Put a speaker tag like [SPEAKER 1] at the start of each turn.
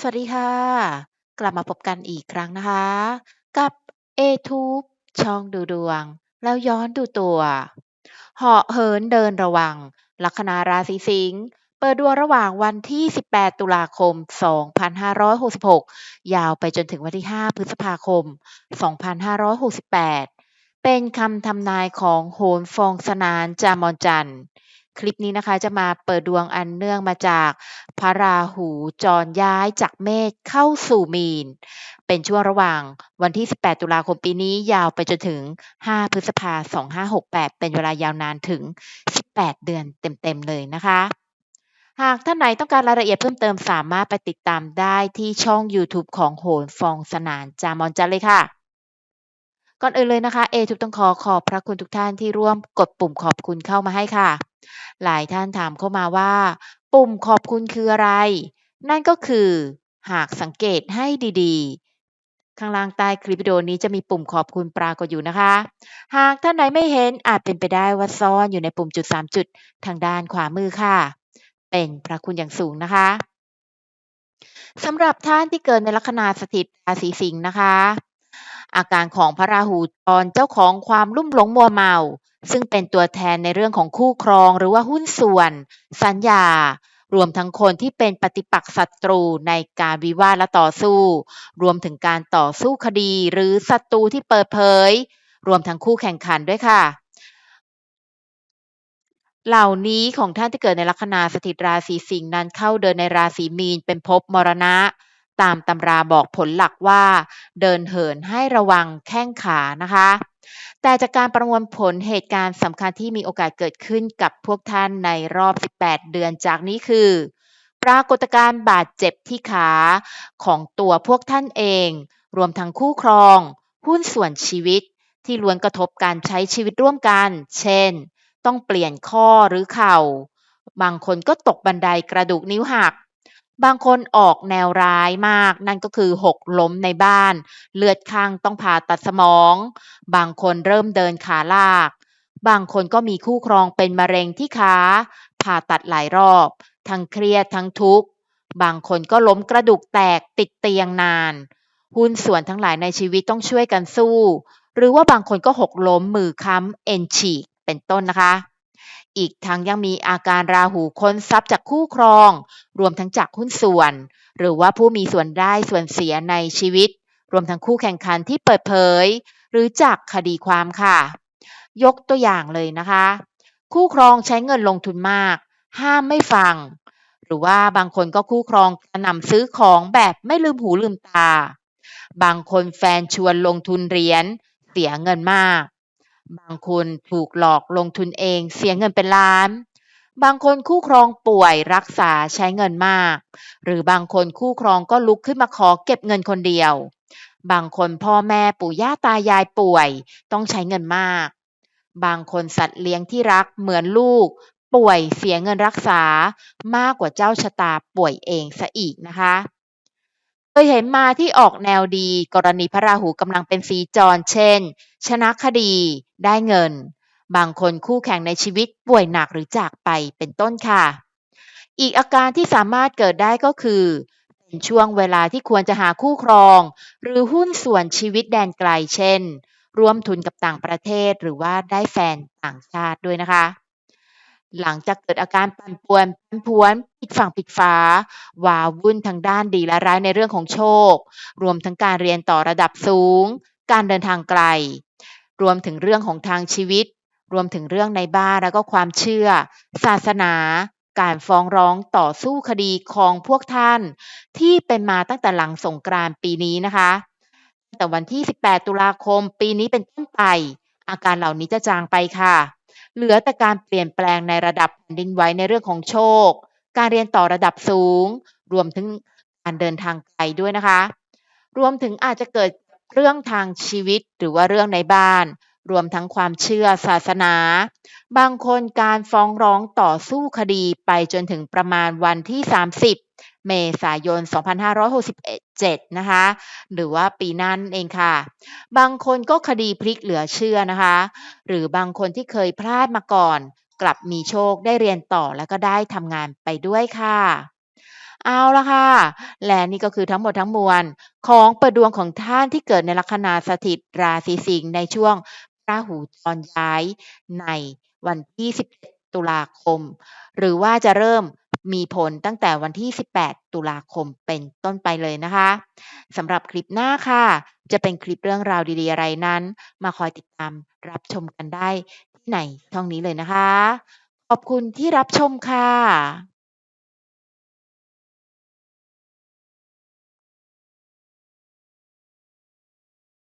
[SPEAKER 1] สวัสดีค่ะ กลับมาพบกันอีกครั้งนะคะ กับเอทูบช่องดูดวง แล้วย้อนดูตัวเหาะเหินเดินระวัง ลัคนาราศีสิงห์เปิดดวงระหว่างวันที่ 18 ตุลาคม 2566 ยาวไปจนถึงวันที่ 5 พฤษภาคม 2568 เป็นคำทำนายของโหนฟองสนานจามอนจันทร์ คลิปนี้นะคะจะมาเปิดดวงอันเนื่องมาจากพระราหูจรย้ายจากเมษเข้าสู่มีน เป็นช่วงระหว่างวันที่ 18 ตุลาคมปีนี้ยาวไปจนถึง 5 พฤษภาคม 2568 เป็นเวลายาวนานถึง 18 เดือนเต็มๆเลยนะคะ หากท่านไหนต้องการรายละเอียดเพิ่มเติมสามารถไปติดตามได้ที่ช่อง YouTube ของโหนฟองสนานจามอนจันเลยค่ะก่อนอื่นเลยนะคะเอทุกต้องขอขอบพระคุณทุกท่านที่ร่วมกดปุ่มขอบคุณเข้ามาให้ค่ะ หลายท่านถามเข้ามาว่า ปุ่มขอบคุณคืออะไร นั่นก็คือ หากสังเกตให้ดีๆ ข้างล่างใต้คลิปวิดีโอนี้จะมีปุ่มขอบคุณปรากฏอยู่นะคะ หากท่านไหนไม่เห็นอาจเป็นไปได้ว่าซ่อนอยู่ในปุ่มจุด 3 จุดทางด้านขวามือค่ะ เป็นพระคุณอย่างสูงนะคะสำหรับท่านที่เกิดในลัคนาสถิตราศีสิงห์นะคะ อาการของพระราหูจรเจ้าของความลุ่มหลงมัวเมา ซึ่งเป็นตัวแทนในเรื่องของคู่ครองหรือว่าหุ้นส่วน สัญญา รวมทั้งคนที่เป็นปฏิปักษ์ศัตรูในการวิวาทและต่อสู้ รวมถึงการต่อสู้คดีหรือศัตรูที่เปิดเผย รวมทั้งคู่แข่งขันด้วยค่ะเหล่านี้ของท่านที่เกิดในลัคนาสถิตราศีสิงห์นั้นเข้าเดินในราศีมีนเป็นภพมรณะ ตามตำราบอกผลหลักว่า เดินเหินให้ระวังแข้งขานะคะ แต่จากการประมวลผลเหตุการณ์สำคัญที่มีโอกาสเกิดขึ้นกับพวกท่านในรอบ 18 เดือนจากนี้คือ ปรากฏการณ์บาดเจ็บที่ขาของตัวพวกท่านเอง รวมทั้งคู่ครอง หุ้นส่วนชีวิตที่ล้วนกระทบการใช้ชีวิตร่วมกัน เช่น ต้องเปลี่ยนข้อหรือเข่า บางคนก็ตกบันไดกระดูกนิ้วหัก บางคนออกแนวร้ายมาก นั่นก็คือหกล้มในบ้าน เลือดข้างต้องผ่าตัดสมอง บางคนเริ่มเดินขาลาก บางคนก็มีคู่ครองเป็นมะเร็งที่ขาผ่าตัดหลายรอบ ทั้งเครียดทั้งทุกข์ บางคนก็ล้มกระดูกแตกติดเตียงนาน หุ้นส่วนทั้งหลายในชีวิตต้องช่วยกันสู้ หรือว่าบางคนก็หกล้มมือค้ำเอ็นฉีกเป็นต้นนะคะ อีกทั้งยังมีอาการราหูค้นทรัพย์จากคู่ครอง รวมทั้งจากหุ้นส่วน หรือว่าผู้มีส่วนได้ส่วนเสียในชีวิต รวมทั้งคู่แข่งขันที่เปิดเผย หรือจากคดีความค่ะ ยกตัวอย่างเลยนะคะ คู่ครองใช้เงินลงทุนมาก ห้ามไม่ฟัง หรือว่าบางคนก็คู่ครองกระหน่ำซื้อของแบบไม่ลืมหูลืมตา บางคนแฟนชวนลงทุนเหรียญเสียเงินมาก บางคนถูกหลอกลงทุนเองเสียเงินเป็นล้าน บางคนคู่ครองป่วยรักษาใช้เงินมาก หรือบางคนคู่ครองก็ลุกขึ้นมาขอเก็บเงินคนเดียว บางคนพ่อแม่ปู่ย่าตายายป่วย ต้องใช้เงินมาก บางคนสัตว์เลี้ยงที่รักเหมือนลูก ป่วยเสียเงินรักษามากกว่าเจ้าชะตาป่วยเองซะอีกนะคะ ยเห็นมาที่ออกแนวดี กรณีพระราหูกำลังเป็นสีจร เช่น ชนะคดี ได้เงิน บางคนคู่แข่งในชีวิตป่วยหนักหรือจากไปเป็นต้นค่ะ อีกอาการที่สามารถเกิดได้ก็คือเป็นช่วงเวลาที่ควรจะหาคู่ครอง หรือหุ้นส่วนชีวิตแดนไกลเช่น ร่วมทุนกับต่างประเทศหรือว่าได้แฟนต่างชาติด้วยนะคะ หลังจากเกิดอาการปั่นป่วนพันผวนปิดฝั่งปิดฟ้าวาวุ่นทางด้านดีและร้ายในเรื่องของโชค รวมทั้งการเรียนต่อระดับสูง การเดินทางไกล รวมถึงเรื่องของทางชีวิต รวมถึงเรื่องในบ้านแล้วก็ความเชื่อ ศาสนา การฟ้องร้องต่อสู้คดีของพวกท่าน ที่เป็นมาตั้งแต่หลังสงกรานต์ปีนี้นะคะแต่วันที่ 18 ตุลาคม ปีนี้เป็นต้นไป อาการเหล่านี้จะจางไปค่ะ เหลือแต่การเปลี่ยนแปลงในระดับแผ่นดินไหวในเรื่องของโชค การเรียนต่อระดับสูง รวมถึงการเดินทางไกลด้วยนะคะ รวมถึงอาจจะเกิดเรื่องทางชีวิตหรือว่าเรื่องในบ้าน รวมทั้งความเชื่อศาสนา บางคนการฟ้องร้องต่อสู้คดีไปจนถึงประมาณวันที่ 30 เมษายน 2567 นะคะ หรือว่าปีนั้นเองค่ะ บางคนก็คดีพลิกเหลือเชื่อนะคะ หรือบางคนที่เคยพลาดมาก่อน กลับมีโชคได้เรียนต่อแล้วก็ได้ทำงานไปด้วยค่ะเอาละค่ะ และนี่ก็คือทั้งหมดทั้งมวล ของเปิดดวงของท่านที่เกิดในลัคนาสถิตราศีสิงห์ในช่วงราหูจรย้ายในวันที่ 17 ตุลาคม หรือว่าจะเริ่ม มีผลตั้งแต่วันที่ 18 ตุลาคมเป็นต้นไปเลยนะคะสำหรับคลิปหน้าค่ะ จะเป็นคลิปเรื่องราวดีๆอะไรนั้น มาคอยติดตามรับชมกันได้ที่ไหนช่องนี้เลยนะคะ ขอบคุณที่รับชมค่ะ